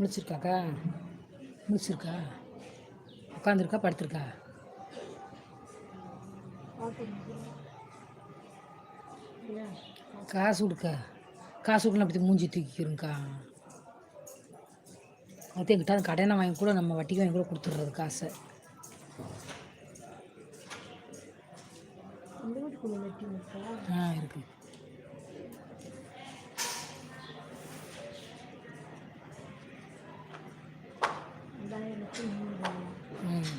முழிச்சிருக்காக்கா? முழிச்சிருக்கா? உட்காந்துருக்கா படுத்திருக்கா? காசு கொடுக்க. காசு கொடுக்கலாம் அப்படி மூஞ்சி தூக்கிக்கிறோங்க்கா அது எங்கிட்ட அந்த கடனை வாங்கி கூட நம்ம வட்டிக்கு வாங்கி கூட கொடுத்துட்றது காசை. ஆ இருக்கு ரெண்டாயிரத்தி நூறு ம்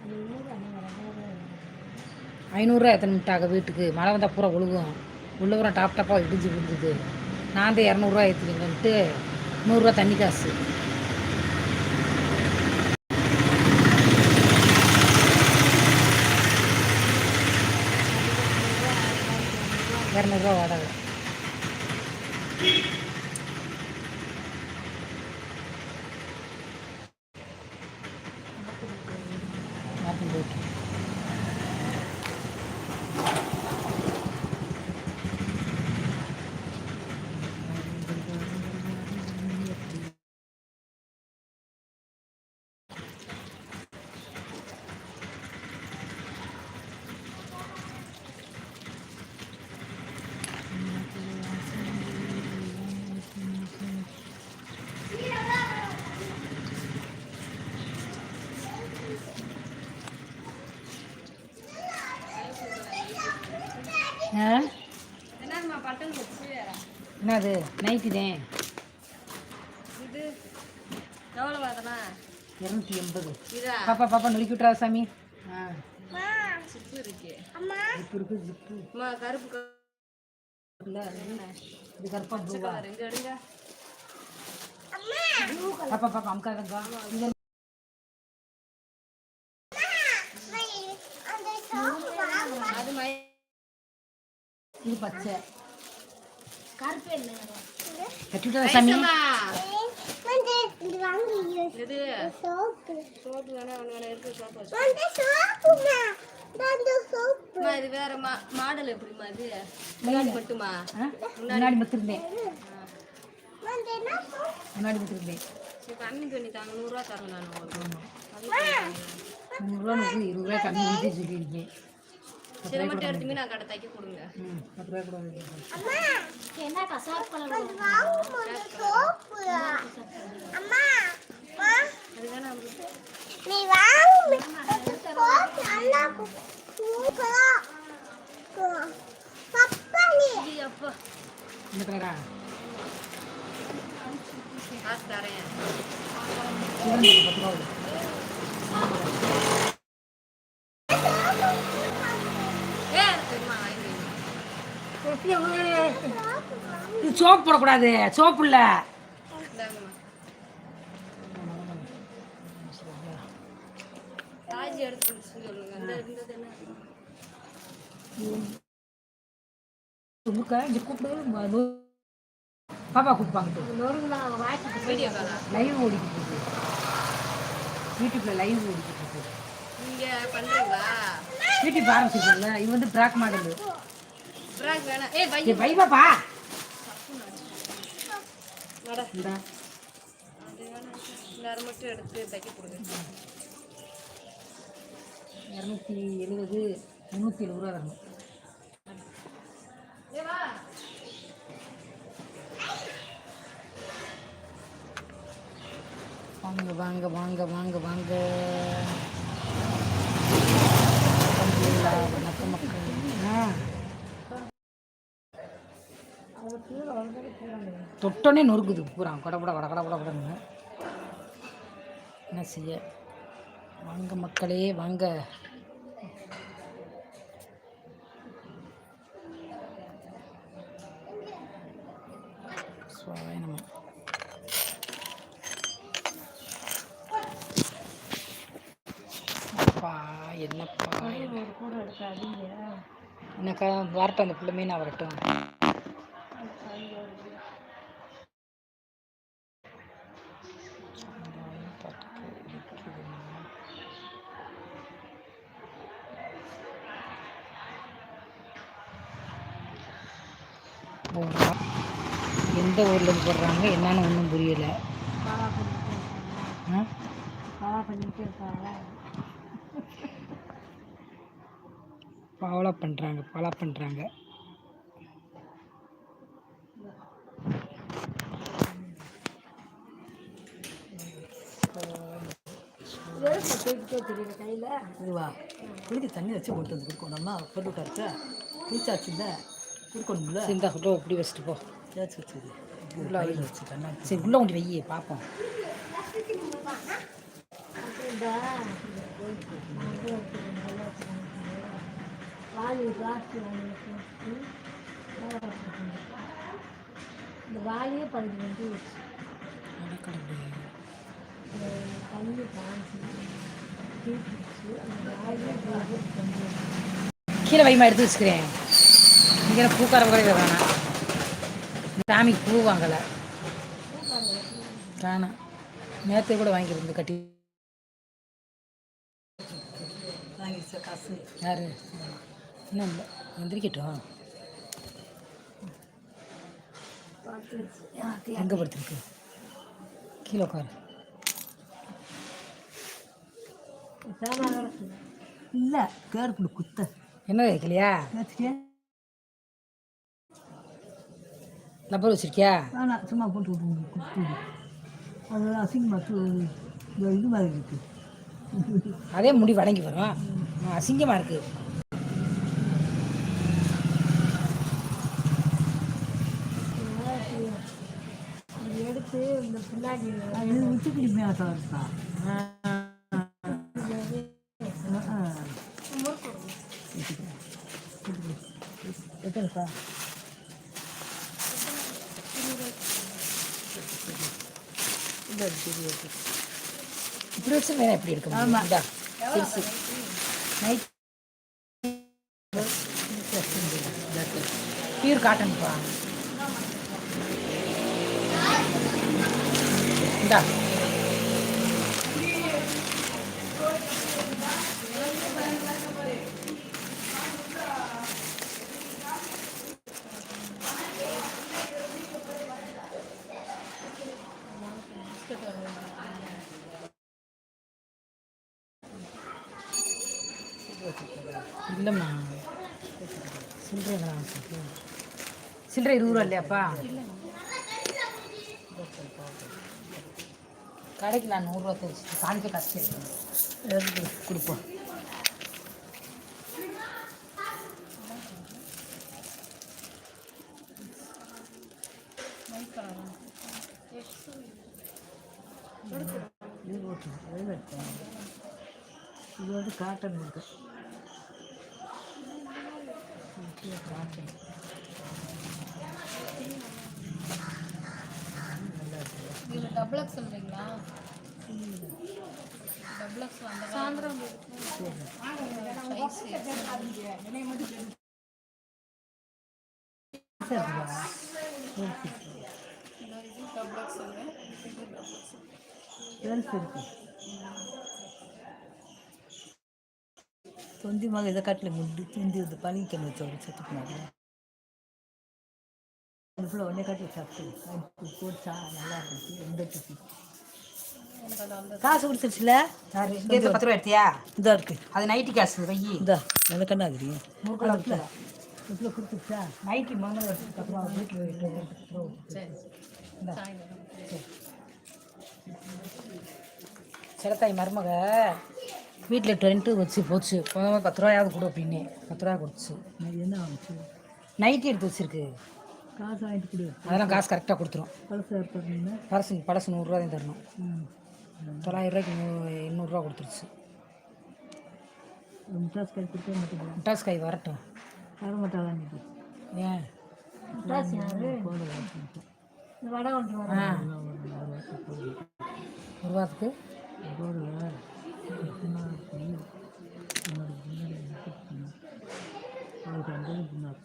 அந்த நூறு அந்த ரெண்டாயிரம் ஐநூறுரூவா எத்தனை மிட்டாக வீட்டுக்கு? மழை வந்தால் பூரா ஒழுகும். உள்ளவரம் டாப் டாப்பாக இடிஞ்சு விழுந்தது. நான் தான் இரநூறுவா ஏற்றுவீங்கன்ட்டு நூறுரூவா தண்ணி காசு. இரநூறுவா வாடகை. என்னது? நைட்டு தான் இது எவ்வளோ வாதனா இரநூத்தி எண்பது. இதா? பாப்பா பாப்பா நொறுக்கி விட்றா சாமி. ஆ. சிப்பு இருக்கு. ஜிப்பு இருக்கு ஜிப்பு அம்மா கருப்பு இது கருப்பா இங்க எடுங்க. பாப்பா பாப்பா அமுக்காதங்கா இங்க அது மை இது பச்சை. கருப்பு என்ன கட்டி விட்றா சாமி? இது வேற மாடல் எப்படிம்மா இது? முன்னாடி மட்டுமா? முன்னாடி மத்திருந்தேன் முன்னாடி மத்திருந்தேன் சரி கம்மி பண்ணி தாங்க நூறுரூவா தரேன் நான் உங்களுக்கு. நூறுரூவா நூறு இருபது ரூபாய் கம்மி பண்ணி சொல்லியிருக்கேன். சரி மட்டும் எடுத்து மீனா கடை தைக்க கொடுங்க. என்ன கசாப் கலர் அப்பா. ஏ தெரியுமா வாங்கி சோப்பு போடக்கூடாது. சோப்பு இல்லை. கூப்பிடு. பாப்பா கூப்பிப்பாங்க லைவ் ஓடிக்கிட்டு இருக்கு. யூடியூப்ல லைவ் ஓடிக்கிட்டு இருக்கு. நீங்க பண்றீங்களா? யூடியூப் ஆரம்பிச்சிருக்கல இது வந்து பிராக் மாடல் பிராக் வேணாம். ஏ பை ஏ வை பாப்பா வட இந்தா. மட்டும் எடுத்து தைக்க கொடுங்க. இரநூத்தி எழுபது முந்நூற்றி எழுபது ரூபா வரணும் வாங்க வாங்க வாங்க வாங்க வாங்க. வணக்கம் மக்கள். ஆ. தொட்டோன்னே நொறுக்குது பூரா. கடப்பட கட கடப்பட கடன்னு. என்ன செய்ய? வாங்க மக்களே வாங்க. சுவாய நம்ம அப்பா என்னப்பா என்ன- வரட்டும் அந்த பிள்ளை மீனா வரட்டும். ஊர்லேருந்து போடுறாங்க. என்னன்னு ஒன்றும் புரியலை. ஃபாலோ பண்ணுறாங்க ஃபாலோ பண்ணுறாங்க இதுவா குளிக்க தண்ணி வச்சு கொண்டு வந்து கொடுக்கணும்னா பொருள் கரைச்சா குளிச்சாச்சு இல்லை கொடுக்கணும்ல. இந்த ஃபோட்டோ இப்படி வச்சுட்டு போ. தேய்ச்சி வச்சுது உள்ளே வை. சரி உள்ளே கொண்டு வையே பார்ப்போம் வாலி இந்த வாலியே பதினஞ்சு வந்து தண்ணி கீழே வைமா எடுத்து வச்சுக்கிறேன் இங்கே பூக்கார கூட வேணாம் சாமிக்கு பூ வாங்கலை. காணோம் நேற்று கூட வாங்கியிருந்து கட்டி. வாங்கிடுச்சா காசு. யாரு? இன்னும் இல்லை எந்திரிக்கட்டும். எங்கே படுத்துருக்கு? கீழே உட்காரு. இல்லை கேர்ஃபுல் குத்த. என்ன வைக்கலையா லப்பர் வச்சிருக்கியா? வேணாம் சும்மா போட்டு விட்டு குத்து அது அசிங்கமாக இது மாதிரி இருக்குது அதே முடி வணங்கி வரும். அசிங்கமாக இருக்குது எடுத்து இந்த பின்னாடி அது உச்சிக்கிடி மேலே இருக்கா எத்தனைப்பா இப்படி வச்சு வேணா எப்படி எடுக்க முடியும்? இந்தா, பெருசு நைட் பியூர் காட்டன்ப்பா இந்தா இல்லைம்மா சில்லறை சில்லறை இருபது ரூபா இல்லையாப்பா? கடைக்கு நான் நூறுரூவா தெரிச்சு காணிக்க காசு கொடுப்போம் இது வந்து காட்டன் இருக்கு காட்டன். இது டபுள் எக்ஸ் சொல்றீங்களா? டபுள் எக்ஸ் அந்த சாயந்தரம் இருக்கு. தொந்தி மக இதை காட்டில் முடி தொந்தி இது வச்ச ஒரு சத்துக்கு மாதிரி அதுக்குள்ள ஒன்றே காட்டில் சாப்பிட்டு போச்சா நல்லா இருந்துச்சு எந்த காசு கொடுத்துருச்சுல? இங்கே பத்து ரூபா எடுத்தியா? இதா இருக்கு. அது நைட்டி காசு வை. இந்தா நல்ல கண்ணாகிறீங்க நூறுக்குள்ள இவ்வளோ கொடுத்துருச்சா? நைட்டி மங்கல எடுத்துட்டு அப்புறம் வீட்டில் சிலத்தாய் மருமக. வீட்டில் டென்ட்டு வச்சு போச்சு. பத்து ரூபாயாவது கொடு அப்படின்னு. பத்து ரூபா கொடுத்துச்சு என்ன ஆச்சு? நைட்டி எடுத்து வச்சிருக்கு. காசு வாங்கிட்டு கொடு. அதெல்லாம் காசு கரெக்டாக கொடுத்துரும். பழசு ஏற்படுறீங்க பழசு பழசு நூறுரூவா தான் தரணும். ம். தொள்ளாயிரம் ரூபாய்க்கு நூ எண்ணூறுரூவா கொடுத்துருச்சு. முட்டாஸ் கை கொடுக்க மாட்டேங்குது முட்டாஸ் காய் வரட்டும். தர மாட்டாங்க இது. ஏன்? வடை ஒன்று வர ஒரு வாரத்துக்கு போடுவேன் அவருக்கு அந்த பின்னாடி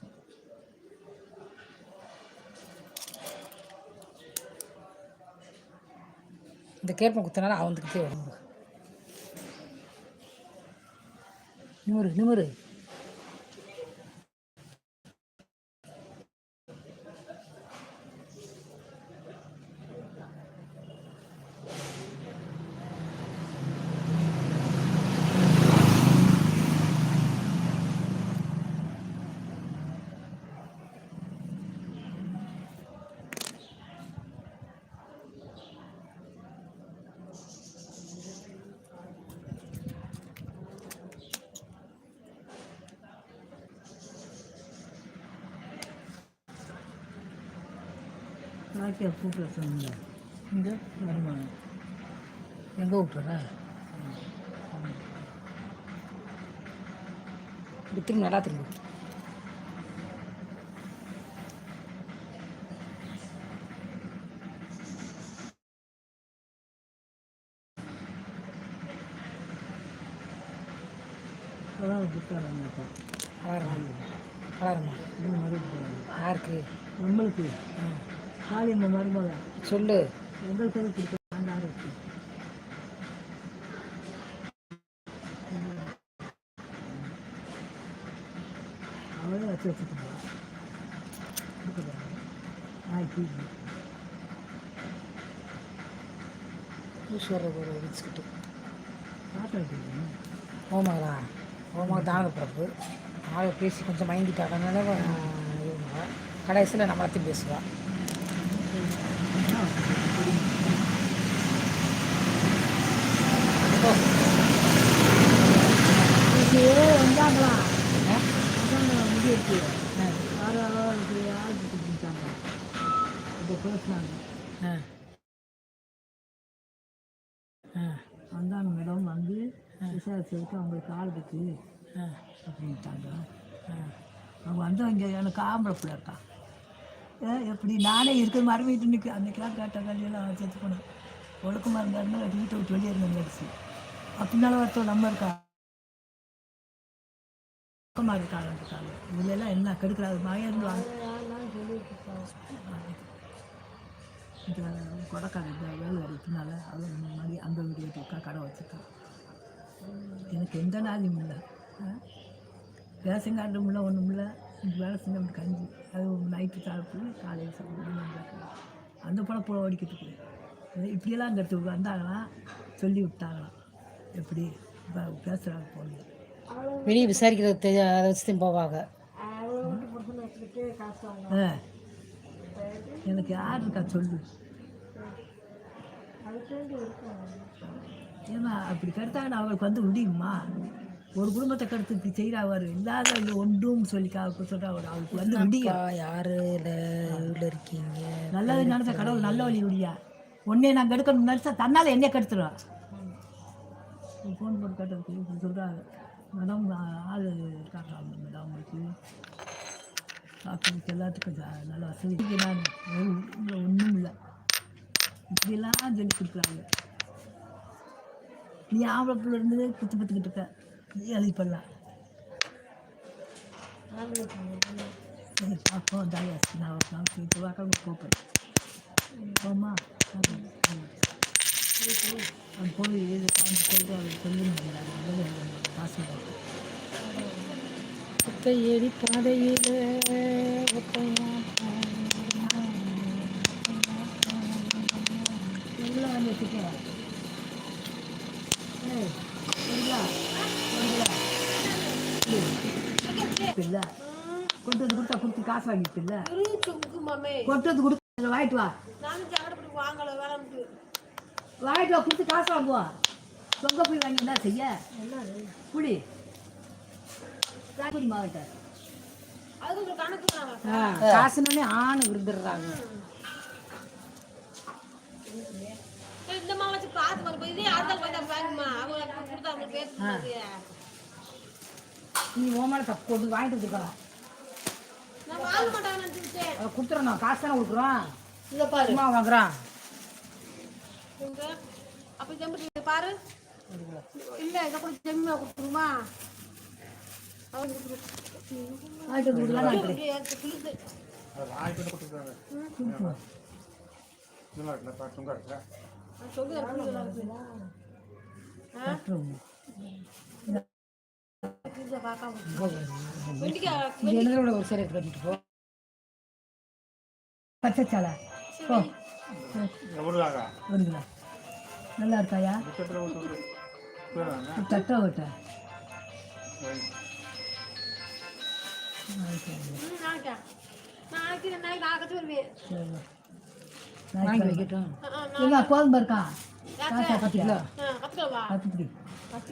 இந்த கேப்பை குத்தினால அவனுக்கு வரும். நிமிரு நிமிரு. கூப்பிட சொன்னீங்க இங்கே வருமானம் எங்கே விட்டுறா திரும்ப நல்லா திரும்ப. அதான் புத்தகம் வளரணும் வளரணும் இன்னும் மறுபடியும் யாருக்கு? நம்மளுக்கு காளியம்மா மருமக. சொல்லு. எது கொடுக்க வேண்டாம் இருக்கு அவளே வச்சு வச்சுக்கோங்க. ஆயிடுச்சு ஈஸ்வரர் ஒரு வச்சுக்கிட்டு. காட்டாட்டு ஓமகளா ஓமக தான பிறப்பு. ஆளை பேசி கொஞ்சம் மைண்டிட்டாங்கனால இவங்க கடைசியில் நம்மளத்தையும் பேசுவா. வந்தாங்க மேடம் வந்து விசாரிச்சதுக்கு அவங்களுக்கு ஆள் இருக்கு ஆ, அப்படின்ட்டாங்க ஆ. அவங்க வந்தவங்க எனக்கு ஆம்பளை பிள்ளை இருக்கா எப்படி? நானே இருக்க வீட்டு நிற்கு அன்றைக்கெல்லாம் கேட்ட கல்வியெல்லாம் செத்து போனேன். ஒழுக்கமாக இருந்தாருன்னா வீட்டை விட்டு வெளியே இருந்த அப்படினால அப்படின்னால ஒருத்தர் நம்ம இருக்கா? ஒழுக்கமாக இருக்காங்க இருக்காங்க இதுலெல்லாம் என்ன கெடுக்கிறாங்க? மகன் வாங்க இந்த கொடைக்கார வேலை வரைக்குனால அது முன்னாடி அந்த வீடு வீட்டுக்கா கடை வச்சுருக்கேன் எனக்கு எந்த நாளையும் இல்லை. ரேஷன் கார்டும் இல்லை ஒன்றும் இல்லை. இந்த வேலை செஞ்ச அப்படி கஞ்சி அது நைட்டு சாப்பிட்டு காலையில் சாப்பிட்டு அந்த பழப்ப ஓடிக்கிட்டு இப்படியெல்லாம் இடத்துக்கு வந்தாங்கன்னா சொல்லி விட்டாங்களாம் எப்படி? பேசுகிறாங்க போகணும் வெளியே விசாரிக்கிறது தெரிய அதை வச்சு போவாங்க. எனக்கு யார் இருக்கா சொல்லு. ஏன்னா அப்படி கெடுத்தாங்கன்னா அவருக்கு வந்து முடியுமா ஒரு குடும்பத்தை கெடுத்து செய்கிறா அவர் இல்லாத இது ஒன்றும் சொல்லி சொல்கிறா அவர். அவருக்கு வந்து அப்பா யாரு? இல்லை இருக்கீங்க? நல்லது நடந்த கடவுள் நல்ல வழி விடியா. உன்னைய நான் கெடுக்கணும் நினச்சா தன்னால் என்னைய கெடுத்துருவான். ஃபோன் போட்டு கேட்டதுக்கு இப்படி சொல்கிறாங்க மேடம் ஆள் இருக்காங்க. மேடம் உங்களுக்கு சாப்பிட்டு எல்லாத்துக்கும் நல்ல வசதி. நான் ஒன்றும் இல்லை. இப்படிலாம் சொல்லி கொடுக்குறாங்க. நீ ஆம்பளை பிள்ளை இருந்து குத்து பத்துக்கிட்டு இருக்க. எழுதி பண்ணலாம் பார்ப்போம் தாயாச்சு நான் ஒரு நாள் போயிட்டு வாக்காம போப்பேன் போமா அது போய் சொல்லிட்டு அவர். ஒத்தையடி பாதையில் எவ்வளோ வந்து வச்சுக்கேன் இல்லை கொண்டு வந்து கொடுத்தா கொடுத்து காசு மாமே கொண்டு வந்து கொடுத்து வாங்கிட்டு வா. வாங்கிட்டு வா கொடுத்து காசு வாங்குவோம் தொங்க போய் வாங்கி என்ன செய்ய. புளி புளி மாவட்டம் காசுனே ஆணு விருந்துடுறாங்க. இந்த மாவு வச்சு பார்த்து போய் போய் தான் வாங்குமா அவங்க கொடுத்தா அவங்க பேசுறது. நீ ஓமால தப்பு கொண்டு வாங்கிட்டு வந்துருக்கலாம் கொடுத்துறோம் காசு தானே கொடுக்குறோம். இதை பாரு. சும்மா வாங்குறான். அப்ப ஜம்பி பாரு. இல்ல இதை கூட ஜம்மியா கொடுத்துருமா? வாங்கிட்டு வந்து கொடுக்கலாம் இருக்கு. ஆ? எழுதுறோட ஒரு சரி கட்டிட்டு போ பச்சை சாலை போ நல்லா இருக்காயா தட்டை ஓட்ட நாளைக்கு நாளைக்கு நான் நான் இருக்கா? யாத்திரை. காசா பத்து கிலோ பத்து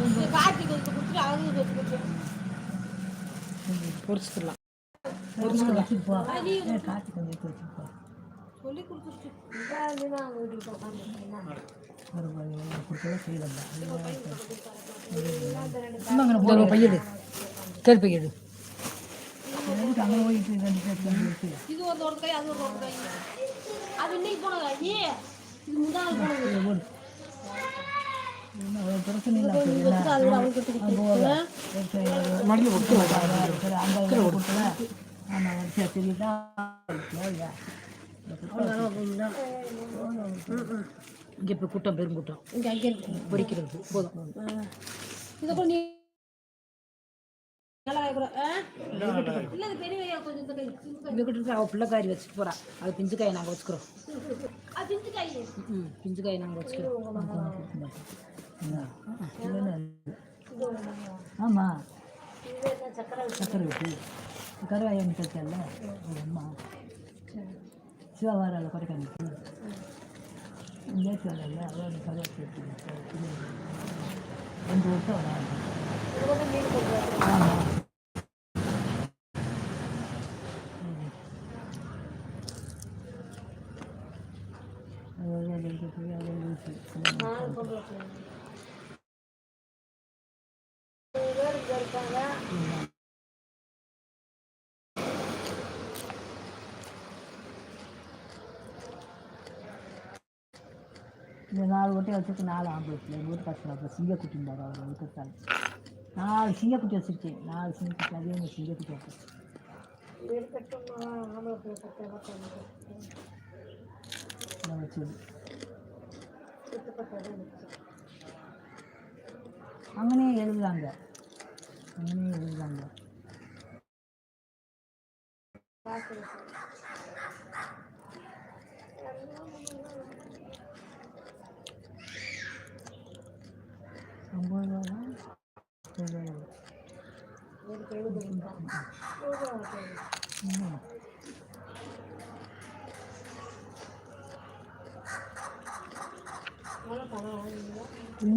இந்த கொஞ்சம் கொடுத்துட்டு அவங்க கொஞ்சம் கொடுத்துட்டு பொரிச்சுக்கலாம் வச்சுட்டு போ ஏ, காய்ச்சி கொஞ்சம் எடுத்து வச்சுட்டு போ சொல்லி கொடுத்துட்டு இதாக அவங்க வீட்டுக்கு உட்காந்துருக்கீங்களா ஒரு எதுக்கு அங்கே போயிட்டு ரெண்டு பேர் இது ஒரு ஒரு கை அது ஒரு ஒரு கை அது இன்னைக்கு போனதா? இது போனது. ஒரு பிரச்சனை இல்லை மடியில் கொடுத்து சரி அந்த கொடுத்தல ஆமாம் வரிசையா தெரியுதா? இங்கே இப்போ கூட்டம் பெருங்கூட்டம் இங்க அங்கே இருக்கு. பொரிக்கிறது போதும். இதை கொஞ்சம் பிள்ளைக்காரி வச்சுட்டு போகிறா அது பிஞ்சு காயை நாங்கள் வச்சுக்கிறோம். அது பிஞ்சு காய். ம் பிஞ்சு காயை நாங்கள் வச்சுக்கிறோம். ஆமாம் சக்கரை விட்டு? கருவாயம் தச்சல்ல அம்மா. சிவகாரால் கொடைக்கானலுக்கு இங்கே வரல அதோட கருவாச்சி எடுத்து ரெண்டு வருஷம் ஆமாம் அதோட ரெண்டு போய் அதோட ஊசி இந்த நாலு ஒட்டையை வச்சுட்டு நாலு ஆம்பளை பிள்ளை எங்கள் வீட்டு பசங்க அப்புறம் சிங்கக்குட்டி இருந்தார் அவர் ஒழுக்கத்தால் நாலு சிங்க குட்டி வச்சுருக்கேன் நாலு சிங்க குட்டி அதே மாதிரி சிங்கக்குட்டி வச்சு வீடு வச்சது அங்கனே எழுதுறாங்க. அங்கனே எழுதுறாங்க.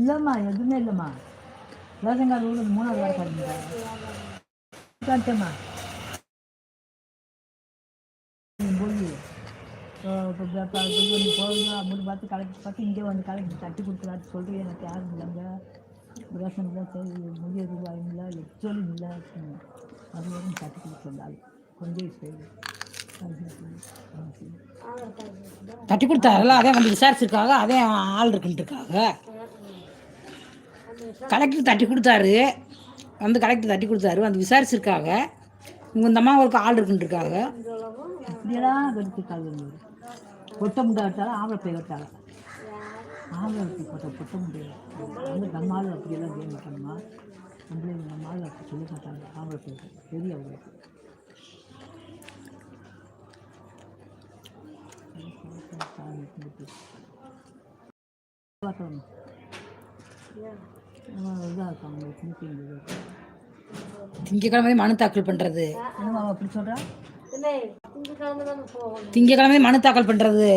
இல்லைம்மா எதுவுமே இல்லைம்மா. ரேஷன் கார்டு கூட மூணாவது வாரம் காட்டுங்க காட்டேம்மா போய். போகுது அப்படின்னு பார்த்து கலெக்ட் பார்த்து இங்கே வந்து கலெக்ட் தட்டி கொடுத்துலாட்டு சொல்லிட்டு எனக்கு யாரும் இல்லைங்க. ரேஷன் இல்லை சரி முடிய ரூபாய் இல்லை எச்சோலும் இல்லை. அது வரைக்கும் தட்டி கொடுத்து சொல்லாது கொஞ்சம் சரி தட்டி கொடுத்தாருல அதே வந்து விசாரிச்சிருக்காங்க. அதே ஆள் இருக்குன்ட்டு இருக்காங்க. கலெக்டர் தட்டி கொடுத்தாரு. வந்து கலெக்டர் தட்டி கொடுத்தாரு. வந்து விசாரிச்சிருக்காங்க. இவங்க இந்த அம்மா அம்மாவுக்கு ஆள் இருக்குன்ட்டு இப்படியெல்லாம் கடிச்சிருக்காங்க கொட்ட முண்டாட்டாலும் ஆம்பளை போய் விட்டாங்க ஆம்பளை வச்சு கொட்ட கொட்ட முடியல வந்து நம்மால் ஆள் அப்படியெல்லாம் செய்ய மாட்டாங்கம்மா நம்மளே நம்மால் அப்படி சொல்ல மாட்டாங்க ஆம்பளை போய் பெரிய அவங்களுக்கு. பார்க்கணும். இதாக திங்கக்கிழமை மனு தாக்கல் பண்ணுறது அப்படி சொல்கிறா இல்லை திங்கக்கிழமை மனு தாக்கல் பண்ணுறது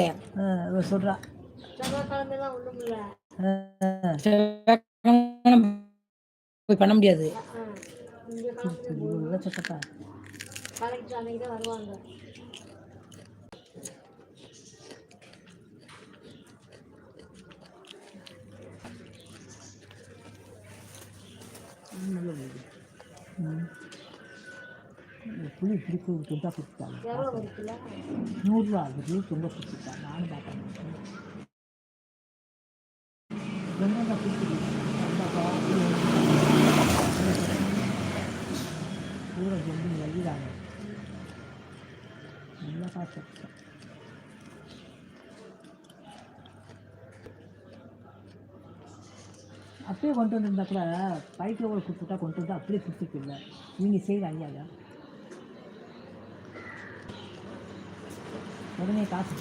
சொல்கிறா போய் பண்ண முடியாது. திங்கக்கிழமை புளி பிடிக்க ஒரு துண்டா கொடுத்தாங்க நூறுரூவா அது புளி துண்டா கொடுத்துட்டாங்க நானும் பார்த்தேன் வெங்காயம் பிடிச்சிருக்கு பூரா நல்லா பார்த்துருக்கேன் அப்படியே கொண்டு வந்திருந்தா கூட பைக்கில் கூட கொடுத்துட்டா கொண்டு வந்து அப்படியே கொடுத்துருக்கில்ல நீங்கள் செய்கிற ஐயா உடனே காசு